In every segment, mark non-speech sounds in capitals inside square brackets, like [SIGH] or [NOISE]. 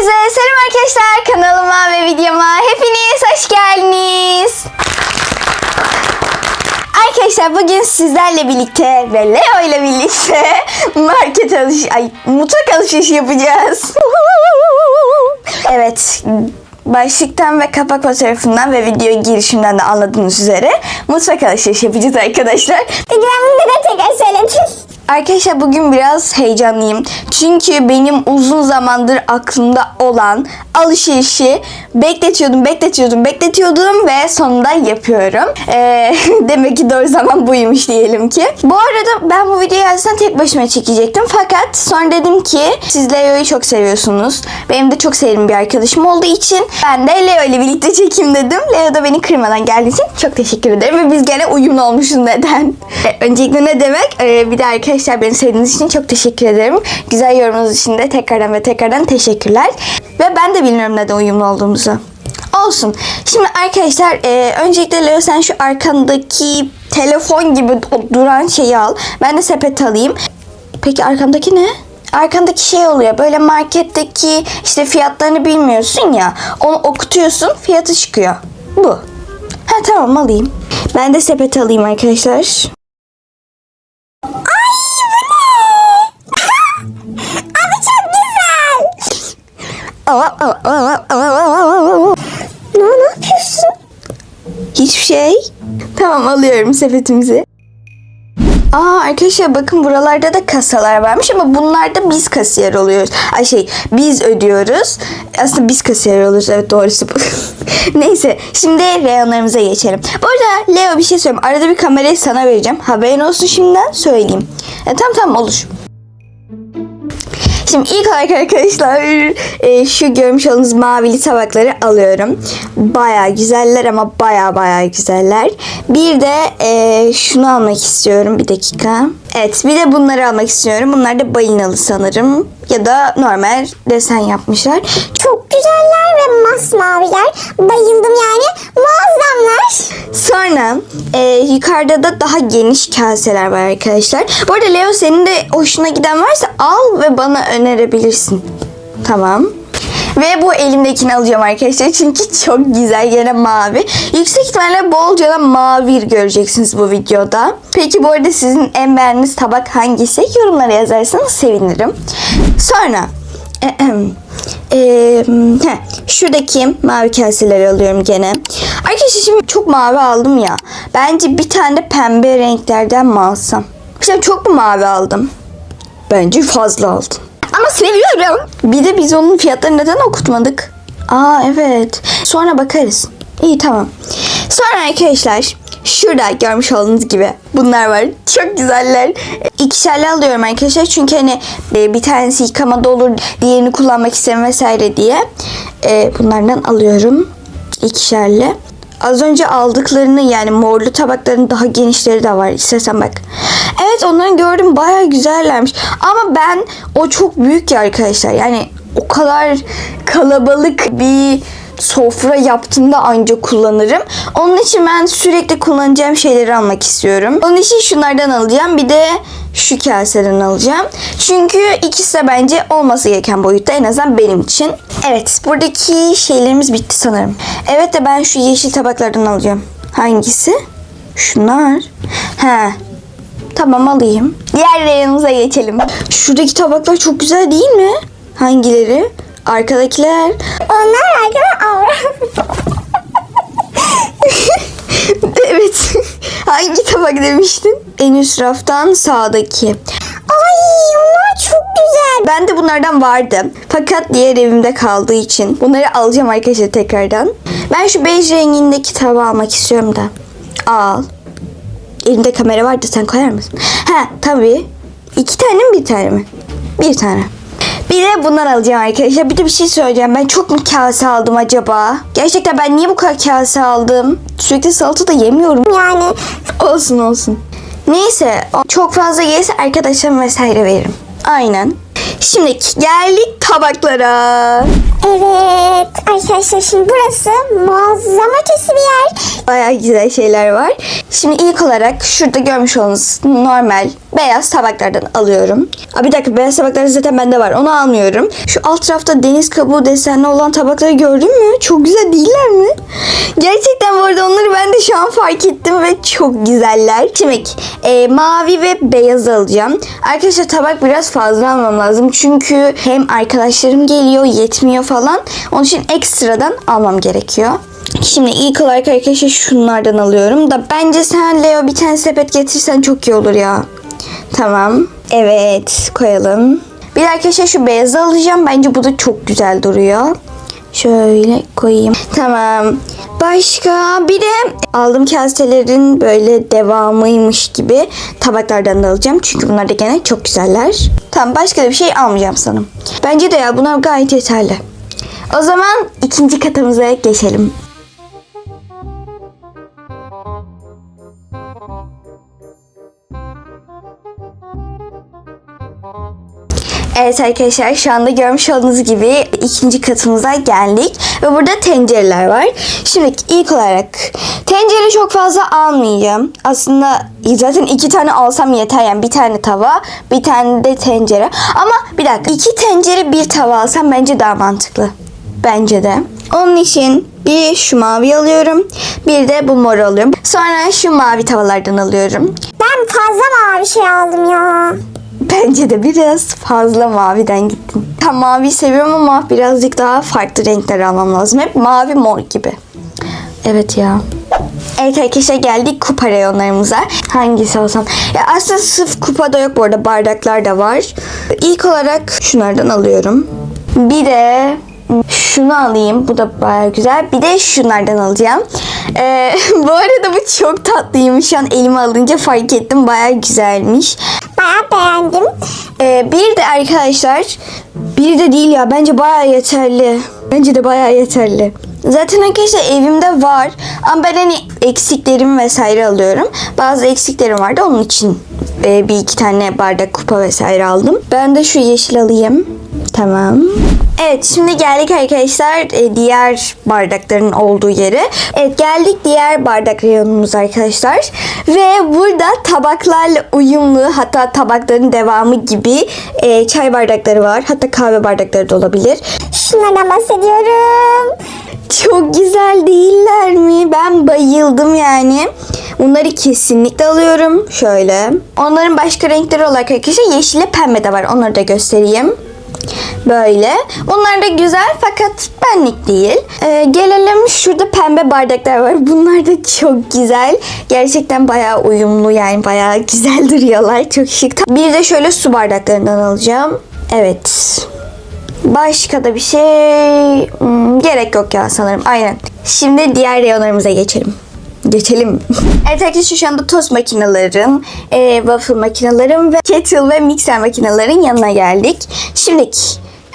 Herkese selam arkadaşlar kanalıma ve videoma hepiniz hoş geldiniz. Arkadaşlar bugün sizlerle birlikte ve Leo ile birlikte [LAUGHS] market alış ay mutfak alışverişi yapacağız. [LAUGHS] evet başlıktan ve kapak fotoğrafından ve video girişimden de anladığınız üzere mutfak alışverişi yapacağız arkadaşlar. Bunu neden tekrar söyledim? Arkadaşlar bugün biraz heyecanlıyım. Çünkü benim uzun zamandır aklımda olan alışverişi bekletiyordum, bekletiyordum, bekletiyordum ve sonunda yapıyorum. Ee, [LAUGHS] demek ki doğru zaman buymuş diyelim ki. Bu arada ben bu videoyu aslında tek başıma çekecektim. Fakat sonra dedim ki siz Leo'yu çok seviyorsunuz. Benim de çok sevdiğim bir arkadaşım olduğu için ben de Leo ile birlikte çekeyim dedim. Leo da beni kırmadan geldiği için çok teşekkür ederim. Ve biz gene uyumlu olmuşuz neden? Ee, öncelikle ne demek? Ee, bir de arkadaşlar beni sevdiğiniz için çok teşekkür ederim. Güzel yorumunuz için de tekrardan ve tekrardan teşekkürler. Ve ben de bilmiyorum neden uyumlu olduğumuzu. Olsun. Şimdi arkadaşlar e, öncelikle Leo sen şu arkandaki telefon gibi duran şeyi al. Ben de sepet alayım. Peki arkamdaki ne? Arkandaki şey oluyor. Böyle marketteki işte fiyatlarını bilmiyorsun ya. Onu okutuyorsun fiyatı çıkıyor. Bu. Ha tamam alayım. Ben de sepet alayım arkadaşlar. Hiçbir şey. Tamam alıyorum sepetimizi. Aa arkadaşlar bakın buralarda da kasalar varmış ama bunlarda biz kasiyer oluyoruz. Ay şey biz ödüyoruz. Aslında biz kasiyer oluyoruz. Evet doğrusu bu. [LAUGHS] Neyse şimdi reyonlarımıza geçelim. Bu arada Leo bir şey söyleyeyim. Arada bir kamerayı sana vereceğim. Haberin olsun şimdiden söyleyeyim. E, tamam tamam olur. Şimdi ilk olarak arkadaşlar e, şu görmüş olduğunuz mavili tabakları alıyorum. Baya güzeller ama baya baya güzeller. Bir de e, şunu almak istiyorum bir dakika. Evet bir de bunları almak istiyorum. Bunlar da balinalı sanırım. Ya da normal desen yapmışlar. Çok güzeller ve masmaviler. Bayıldım yani. Muazzamlar. Sonra e, yukarıda da daha geniş kaseler var arkadaşlar. Bu arada Leo senin de hoşuna giden varsa al ve bana önerebilirsin. Tamam. Ve bu elimdekini alacağım arkadaşlar çünkü çok güzel yine mavi. Yüksek ihtimalle bolca da mavi göreceksiniz bu videoda. Peki bu arada sizin en beğendiğiniz tabak hangisi? Yorumlara yazarsanız sevinirim. Sonra [CLEARS THROAT] ee, heh, şuradaki mavi kaseleri alıyorum gene. Arkadaşlar şimdi çok mavi aldım ya. Bence bir tane de pembe renklerden mi alsam? İşte çok mu mavi aldım? Bence fazla aldım. Ama seviyorum. Bir de biz onun fiyatlarını neden okutmadık? Aa evet. Sonra bakarız. İyi tamam. Sonra arkadaşlar şurada görmüş olduğunuz gibi bunlar var. Çok güzeller. İkişerli alıyorum arkadaşlar. Çünkü hani e, bir tanesi yıkamada olur. Diğerini kullanmak istemem vesaire diye. E, bunlardan alıyorum. İkişerli. Az önce aldıklarını yani morlu tabakların daha genişleri de var. İstersen bak. Evet onları gördüm. Baya güzellermiş. Ama ben o çok büyük ya arkadaşlar. Yani o kadar kalabalık bir sofra yaptığımda anca kullanırım. Onun için ben sürekli kullanacağım şeyleri almak istiyorum. Onun için şunlardan alacağım. Bir de şu kaseden alacağım. Çünkü ikisi de bence olması gereken boyutta en azından benim için. Evet buradaki şeylerimiz bitti sanırım. Evet de ben şu yeşil tabaklardan alacağım. Hangisi? Şunlar. He. Tamam alayım. Diğer reyonumuza geçelim. Şuradaki tabaklar çok güzel değil mi? Hangileri? Arkadakiler. Onlar arkada avra. [LAUGHS] evet. Hangi tabak demiştin? En üst raftan sağdaki. Ay onlar çok güzel. Ben de bunlardan vardı. Fakat diğer evimde kaldığı için bunları alacağım arkadaşlar tekrardan. Ben şu bej rengindeki tabağı almak istiyorum da. Al. Elimde kamera var da sen koyar mısın? He tabii. İki tane mi bir tane mi? Bir tane. Bir de bundan alacağım arkadaşlar. Bir de bir şey söyleyeceğim. Ben çok mu kase aldım acaba? Gerçekten ben niye bu kadar kase aldım? Sürekli salata da yemiyorum. Yani Olsun olsun. Neyse çok fazla gelirse arkadaşlarım vesaire veririm. Aynen. Şimdi geldik tabaklara. evet arkadaşlar şimdi burası muazzam ötesi bir yer. Bayağı güzel şeyler var. Şimdi ilk olarak şurada görmüş olduğunuz normal beyaz tabaklardan alıyorum. Aa, bir dakika beyaz tabaklar zaten bende var. Onu almıyorum. Şu alt tarafta deniz kabuğu desenli olan tabakları gördün mü? Çok güzel değiller mi? Gerçekten bu arada onları ben de şu an fark ettim ve çok güzeller. Şimdi e, mavi ve beyaz alacağım. Arkadaşlar tabak biraz fazla almam lazım. Çünkü hem arkadaşlarım geliyor yetmiyor falan. Onun için ekstradan almam gerekiyor. Şimdi ilk olarak arkadaşlar şunlardan alıyorum da bence sen Leo bir tane sepet getirsen çok iyi olur ya. Tamam. Evet koyalım. Bir de arkadaşlar şu beyazı alacağım. Bence bu da çok güzel duruyor. Şöyle koyayım. Tamam. Başka bir de aldığım kaselerin böyle devamıymış gibi tabaklardan da alacağım. Çünkü bunlar da gene çok güzeller. Tamam başka da bir şey almayacağım sanırım. Bence de ya bunlar gayet yeterli. O zaman ikinci katımıza geçelim. Evet arkadaşlar şu anda görmüş olduğunuz gibi ikinci katımıza geldik. Ve burada tencereler var. Şimdi ilk olarak tencere çok fazla almayacağım. Aslında zaten iki tane alsam yeter. Yani bir tane tava bir tane de tencere. Ama bir dakika iki tencere bir tava alsam bence daha mantıklı. Bence de. Onun için bir şu mavi alıyorum. Bir de bu mor alıyorum. Sonra şu mavi tavalardan alıyorum. Ben fazla mavi şey aldım ya. Bence de biraz fazla maviden gittin. Tam mavi seviyorum ama birazcık daha farklı renkler almam lazım. Hep mavi mor gibi. Evet ya. Evet arkadaşlar geldik kupa reyonlarımıza. Hangisi alsam? Ya aslında sırf kupa da yok bu arada bardaklar da var. İlk olarak şunlardan alıyorum. Bir de şunu alayım. Bu da baya güzel. Bir de şunlardan alacağım. Ee, [LAUGHS] bu arada bu çok tatlıymış. Şu an elime alınca fark ettim. Baya güzelmiş. Bayağı beğendim. Ee, bir de arkadaşlar bir de değil ya bence bayağı yeterli. Bence de bayağı yeterli. Zaten arkadaşlar evimde var ama ben hani eksiklerimi vesaire alıyorum. Bazı eksiklerim vardı onun için e, bir iki tane bardak kupa vesaire aldım. Ben de şu yeşil alayım. Tamam. Evet şimdi geldik arkadaşlar e, diğer bardakların olduğu yere. Evet geldik diğer bardak reyonumuza arkadaşlar. Ve burada tabaklarla uyumlu hatta tabakların devamı gibi e, çay bardakları var. Hatta kahve bardakları da olabilir. Şunlardan bahsediyorum. Çok güzel değiller mi? Ben bayıldım yani. Bunları kesinlikle alıyorum. Şöyle. Onların başka renkleri olarak arkadaşlar yeşil ve pembe de var. Onları da göstereyim. Böyle. Bunlar da güzel fakat benlik değil. Ee, gelelim şurada pembe bardaklar var. [LAUGHS] Bunlar da çok güzel. Gerçekten bayağı uyumlu yani bayağı güzel [LAUGHS] duruyorlar. Çok şık. Bir de şöyle su bardaklarından alacağım. Evet. Başka da bir şey hmm, gerek yok ya sanırım. Aynen. Şimdi diğer reyonlarımıza geçelim. Geçelim. evet arkadaşlar şu anda tost makinelerin, e, waffle makinelerin ve kettle ve mikser makinelerin yanına geldik. Şimdi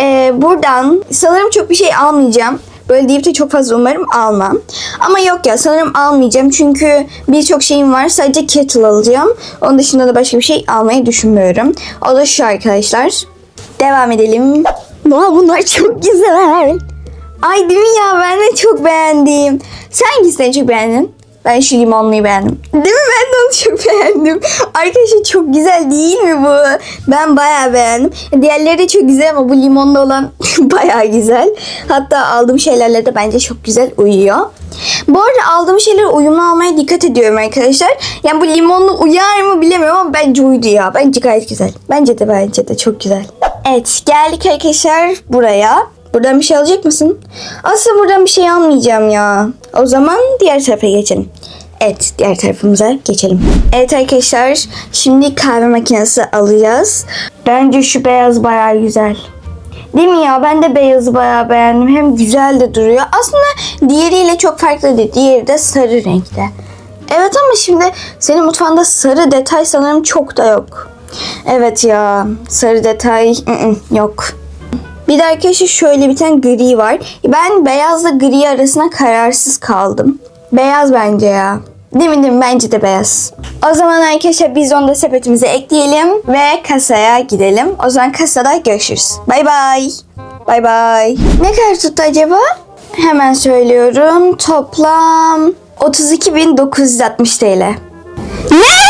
e, buradan sanırım çok bir şey almayacağım. Böyle deyip de çok fazla umarım almam. Ama yok ya sanırım almayacağım. Çünkü birçok şeyim var. Sadece kettle alacağım. Onun dışında da başka bir şey almayı düşünmüyorum. O da şu arkadaşlar. Devam edelim. Vay bunlar çok güzel. Ay değil mi ya ben de çok beğendim. Sen hangisini çok beğendin? Ben şu limonluyu beğendim. Değil mi? Ben de onu çok beğendim. Arkadaşlar çok güzel değil mi bu? Ben bayağı beğendim. Diğerleri de çok güzel ama bu limonlu olan [LAUGHS] bayağı güzel. Hatta aldığım şeylerle de bence çok güzel uyuyor. Bu arada aldığım şeyleri uyumlu almaya dikkat ediyorum arkadaşlar. Yani bu limonlu uyar mı bilemiyorum ama bence uydu ya. Bence gayet güzel. Bence de bence de çok güzel. Evet geldik arkadaşlar buraya. Buradan bir şey alacak mısın? Aslında buradan bir şey almayacağım ya. O zaman diğer tarafa geçelim. Evet diğer tarafımıza geçelim. Evet arkadaşlar şimdi kahve makinesi alacağız. Bence şu beyaz bayağı güzel. Değil mi ya? Ben de beyazı bayağı beğendim. Hem güzel de duruyor. Aslında diğeriyle çok farklı değil. Diğeri de sarı renkte. Evet ama şimdi senin mutfağında sarı detay sanırım çok da yok. Evet ya sarı detay ı-ı, yok. Bir de arkadaşlar şöyle bir tane gri var. Ben beyazla gri arasında kararsız kaldım. Beyaz bence ya. Değil mi değil mi? Bence de beyaz. O zaman arkadaşlar biz onu da sepetimize ekleyelim ve kasaya gidelim. O zaman kasada görüşürüz. Bay bay. Bay bay. Ne kadar tuttu acaba? Hemen söylüyorum. Toplam 32.960 TL. Ne?